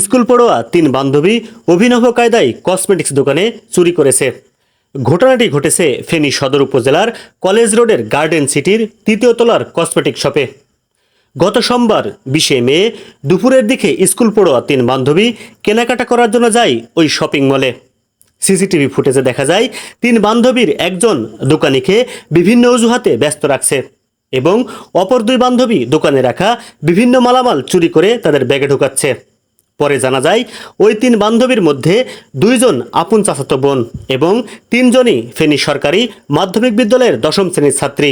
School পড়োয়া তিন বান্ধবী অভিনব কায়দায় কসমেটিক্স দোকানে চুরি করেছে। ঘটনাটি ঘটেছে ফেনী সদর উপজেলার কলেজ রোডের গার্ডেন সিটির তৃতীয় তলার কসমেটিক শপে। গত সোমবার, বিশে মে, দুপুরের দিকে স্কুল পড়োয়া তিন বান্ধবী কেনাকাটা করার জন্য যায় ওই শপিং মলে। সিসিটিভি ফুটেজে দেখা যায়, তিন বান্ধবীর একজন দোকানিকে বিভিন্ন অজুহাতে ব্যস্ত রাখছে এবং অপর দুই বান্ধবী দোকানে রাখা বিভিন্ন মালামাল চুরি করে তাদের ব্যাগে ঢোকাচ্ছে। পরে জানা যায়, ওই তিন বান্ধবীর মধ্যে দুইজন আপন চাচাতো বোন এবং তিনজনই ফেনী সরকারি মাধ্যমিক বিদ্যালয়ের দশম শ্রেণির ছাত্রী।